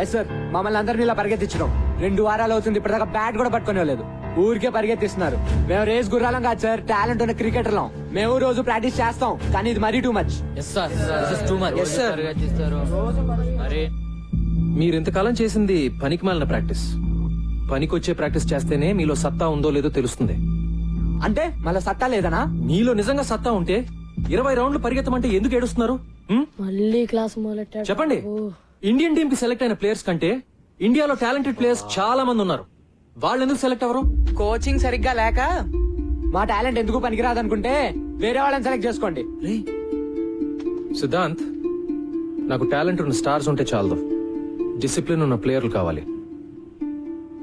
Yes sir మమ్మల్ని అందరినీ ఇలా పరిగెత్తించడం. రెండు వారాలు అవుతుంది ఇప్పటిదాకా బ్యాట్ కూడా పట్టుకునే ఊరికే పరిగెత్తిస్తున్నారు. మేము రేస్ గుర్రాలం కాదు సార్ టాలెంట్ ఉన్న క్రికెటర్లం. మేము రోజు ప్రాక్టీస్ చేస్తాం కానీ ఇది మరీ టూ మచ్. మరి? మీరు ఇంతకాలం చేసింది పనికి మాలిన ప్రాక్టీస్. పనికొచ్చే ప్రాక్టీస్ చేస్తేనే మీలో సత్తా ఉందో లేదో తెలుస్తుంది. అంటే మళ్ళీ సత్తా లేదనా? మీలో నిజంగా సత్తా ఉంటే ఇరవై రౌండ్లు పరిగెత్తమంటే ఎందుకు ఏడుస్తున్నారు? మళ్ళీ క్లాస్ చెప్పండి. ఇండియన్ టీం కి సెలెక్ట్ అయిన ప్లేయర్స్ కంటే ఇండియాలో టాలెంటెడ్ ప్లేయర్స్ చాలా మంది ఉన్నారు. వాళ్ళు ఎందుకు సెలెక్ట్ అవ్వరు? కోచింగ్ సరిగ్గా లేక మా టాలెంట్ ఎందుకు పనికిరాదు అనుకుంటే వేరే వాళ్ళని సెలెక్ట్ చేసుకోండి. సిద్ధాంత్ నాకు టాలెంట్ ఉన్న స్టార్స్ ఉంటే చాలదు. డిసిప్లిన్ ఉన్న ప్లేయర్లు కావాలి.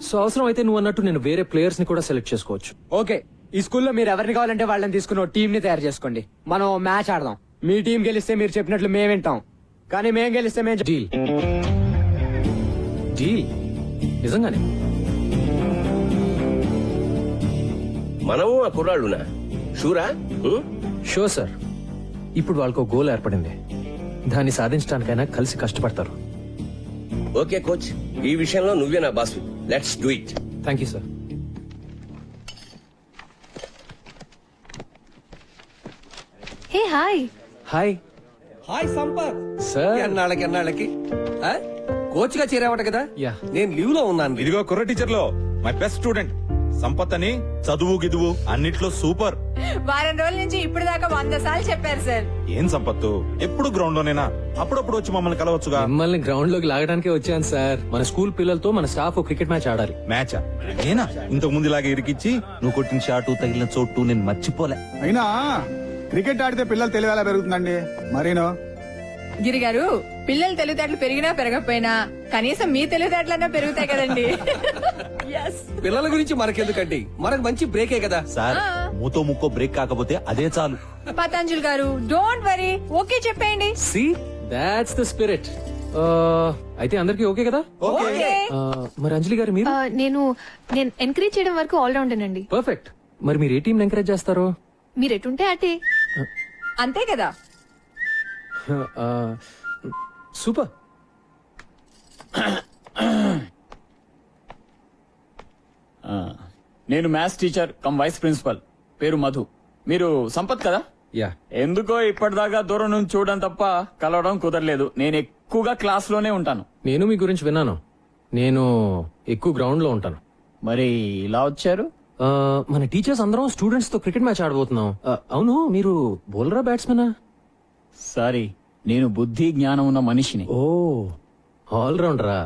సో అవసరం అయితే నువ్వు అన్నట్టు నేను వేరే ప్లేయర్స్ని కూడా సెలెక్ట్ చేసుకోవచ్చు. ఓకే ఈ స్కూల్లో మీరు ఎవరిని కావాలంటే వాళ్ళని తీసుకుని టీం ని తయారు చేసుకోండి. మనం మ్యాచ్ ఆడదాం. మీ టీం గెలిస్తే మీరు చెప్పినట్లు మేము వింటాం. కానీ మేము గెలిస్తే చెప్- డీల్. డీల్. నిజంగానే. మనము ఆ కుర్రాళ్ళునా? షూరా? Sure sir. ఇప్పుడు వాళ్ళకు గోల్ ఏర్పడింది. దాన్ని సాధించడానికైనా కలిసి కష్టపడతారు. Okay coach. ఈ విషయంలో నువ్వే నా boss. Let's do it thank you sir hey hi hi hi Sampath. Sir. ఎన్నాళ్ళకి ఎన్నాళ్ళకి? కోచ్గా చేరావట కదా? యా. నేను లీవ్లో ఉన్నాను. ఇదిగో కుర్ర టీచర్లో మై బెస్ట్ స్టూడెంట్. సంపత్ అని చదువు గిదువు అన్నిట్లో సూపర్. వారం రోజుల నుంచి ఇప్పుడు దాకా వంద సార్లు చెప్పారు సార్. ఏం సంపత్తు? ఎప్పుడు గ్రౌండ్ లోనేనా అప్పుడప్పుడు వచ్చి మమ్మల్ని కలవచ్చుగా? మిమ్మల్ని గ్రౌండ్లోకి లాగడానికే వచ్చాను సార్. మన స్కూల్ పిల్లలతో మన స్టాఫ్ క్రికెట్ మ్యాచ్ ఆడాలి. మ్యాచ్? నేనా? ఇంతకు ముందు ఇలాగే ఇరికిచ్చి నువ్వు కొట్టిన షాటు తగిలిన చోటు నేను మర్చిపోలే. అయినా క్రికెట్ ఆడితే పిల్లలు తెలివి ఎలా పెరుగుతుందండి. మరీను? గిరి గారు పిల్లల తెలివితేటలు పెరిగినా పెరగకపోయినా కనీసం మీ తెలివితేటలన్నా పెరుగుతాయి కదండి. Yes. పిల్లల గురించి మనకెందుకండి? మనకు మంచి బ్రేకే కదా. సార్ మూతో ముక్కో బ్రేక్ కాకపోతే అదే చాలు. Patanjali garu don't worry okay చెప్పేయండి. సి దాట్స్ ద స్పిరిట్ అయితే అందరికి ఓకే కదా? ఓకే. మరి అంజలి గారు మీరు? నేను నేను ఎంకరేజ్ చేయడం వరకు ఆల్ రౌండర్ అండి పర్ఫెక్ట్ మరి మీరు ఏ టీం ఎంకరేజ్ చేస్తారు? మీరు ఎటుంటే అటే? అంతే కదా. సూపర్. నేను maths teacher cum vice principal. పేరు మధు. మీరు సంపత్ కదా? యా. ఎందుకో ఇప్పటిదాకా దూరం నుంచి చూడడం తప్ప కలవడం కుదరలేదు. నేను ఎక్కువగా క్లాస్లోనే ఉంటాను. నేను మీ గురించి విన్నాను. నేను ఎక్కువ గ్రౌండ్లో ఉంటాను. మరి ఇలా వచ్చారు? మన టీచర్స్ అందరం స్టూడెంట్స్తో క్రికెట్ మ్యాచ్ ఆడబోతున్నాం. అవును మీరు బౌలరా బ్యాట్స్మెనా సారీ నేను బుద్ధి జ్ఞానం ఉన్న మనిషిని. ఓ ఆల్ రౌండరా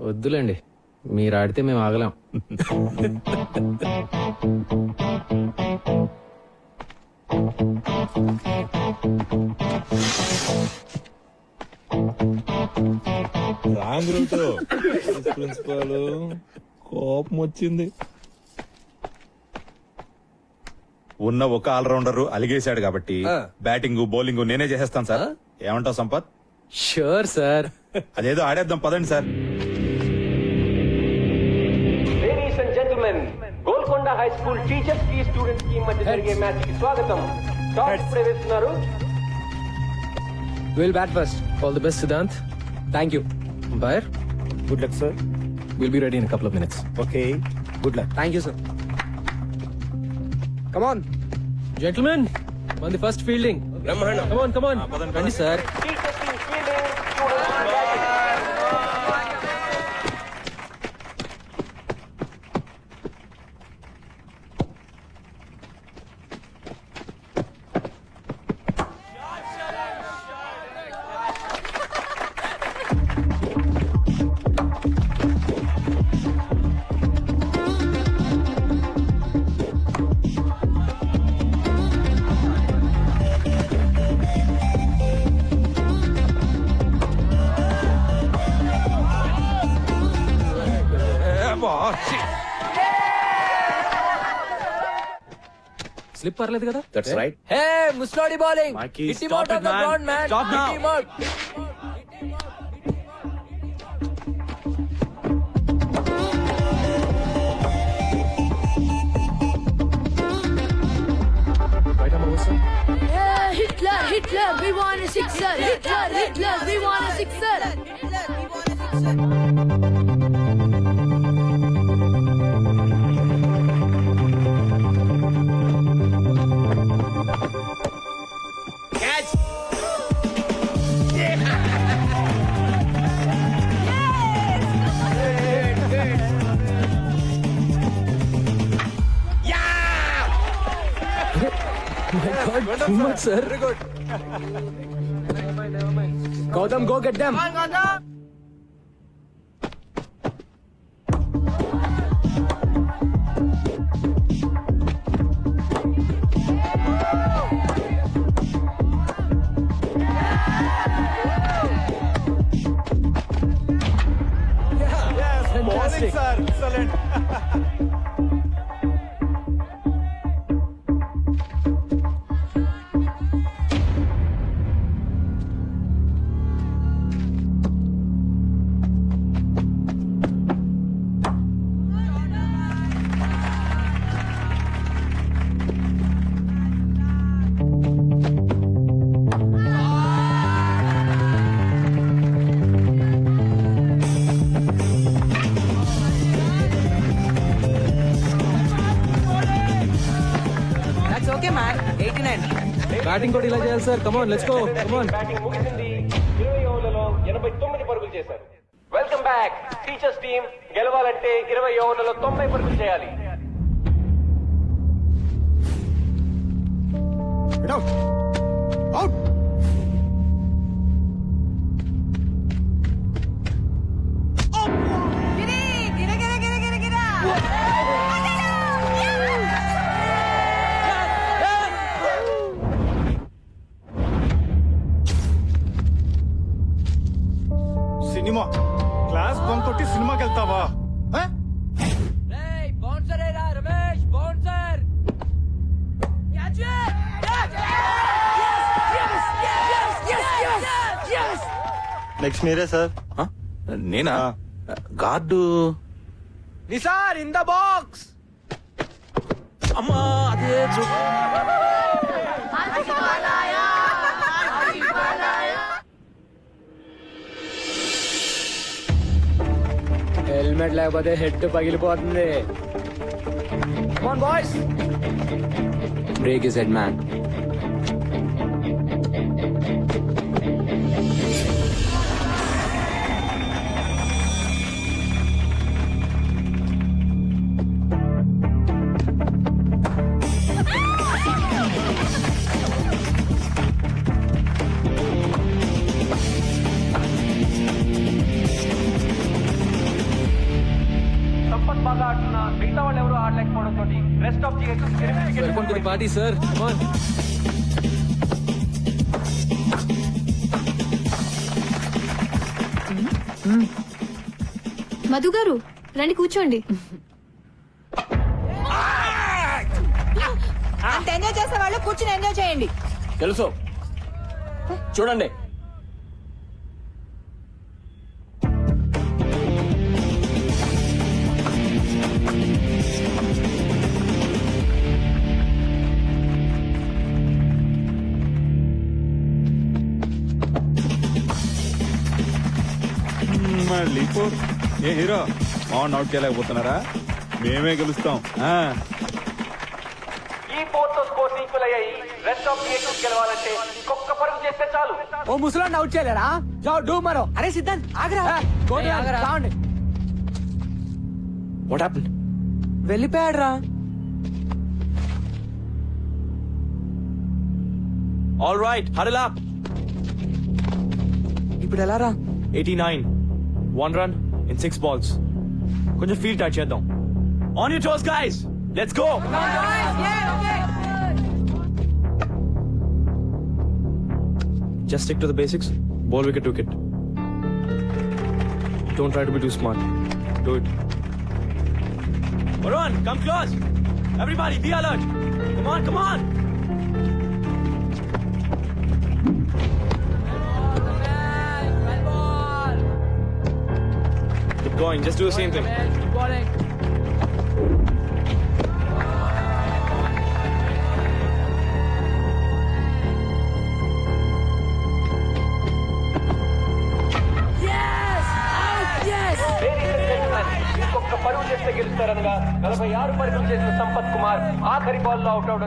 వద్దులేండి మీరు ఆడితే మేము ఆగలేం. Wrong route. ప్రిన్సిపల్ కోపం వచ్చింది. ఉన్న ఒక ఆల్రౌండర్ అలిగేశాడు కాబట్టి బ్యాటింగ్ బౌలింగ్ నేనే చేసేస్తాను సార్. ఏమంటావు సంపత్? షూర్ సార్ అదేదో ఆడేద్దాం పదండి sir. Ladies and gentlemen Golconda high school టీచర్స్కి స్టూడెంట్స్కి మధ్య జరిగే మ్యాచ్కి స్వాగతం. టాస్ ఇప్పుడే వేస్తున్నారు. Will bat first all the best Siddhant thank you buyer good luck sir will be ready in couple of minutes okay good luck thank you sir come on gentlemen మంది first fielding బ్రహ్మాండం come on come on రండి sir slip పర్లేదు కదా? That's right hey ముస్లాడి bowling. Out it, of the man. Ground man Stop now. My God, well too much, sir. Very good. never mind, go get them. Come on, Gautam. Sir. Excellent. Eighty nine. Batting కూడా ఇలా చేయాలి sir. Come on let's go come on batting ముగిసింది. ఇరవై ఓవర్లలో ఎనభై తొమ్మిది పరుగులు చేశారు. వెల్కమ్ బ్యాక్ టీచర్స్ టీం గెలవాలంటే ఇరవై ఓవర్లలో తొంభై పరుగులు చేయాలి. సినిమా. క్లాస్ కొట్టి సినిమాకి వెళ్తావా? నెక్స్ట్ మీరే సార్ నేనా? Guard. Nisar in the box అమ్మా అదే హెల్మెట్ లేకపోతే హెడ్ పగిలిపోతుంది. Boys break is head man rest of the welcome to the party sir come on Madhu garu రండి కూర్చోండి. అంత ఎంజాయ్ చేసే వాళ్ళు కూర్చుని ఎంజాయ్ చేయండి. తెలుసు. చూడండి. మళ్ళీ పో. ఏ హీరో? అవుట్ అవుట్ చేయలేకపోతున్నారా మేమే గెలుస్తాం. ఆ. ఈ ఫోర్తో స్కోర్స్ ఈక్వల్ అయ్యాయి రెస్ట్ ఆఫ్ ది గెలవాలంటే ఇంకొక పరుగు చేస్తే చాలు. ఓ ముసలాన్ని అవుట్ చేయలేరా? జావ్ డూ మరో. అరే సిద్ధాంత్ ఆగరా. ఆగరా. రావండి వాట్ హ్యాపెన్ వెళ్ళిపోయాడు రా ఆల్ రైట్ హడల్ అప్ ఇప్పుడు ఎలా రా? Eighty nine one run in six balls కొంచెం ఫీల్ టచ్ చేద్దాం on you toes guys let's go just stick to the basics ball wicket wicket don't try to be too smart do it Varun, come close. Everybody, be alert. Come on, come on. going. Just do the same thing. పరుగు చేస్తే గెలుస్తారనగా నలభై ఆరు పరుగులు చేసిన సంపత్ కుమార్ ఆఖరి బాల్లో out అవడం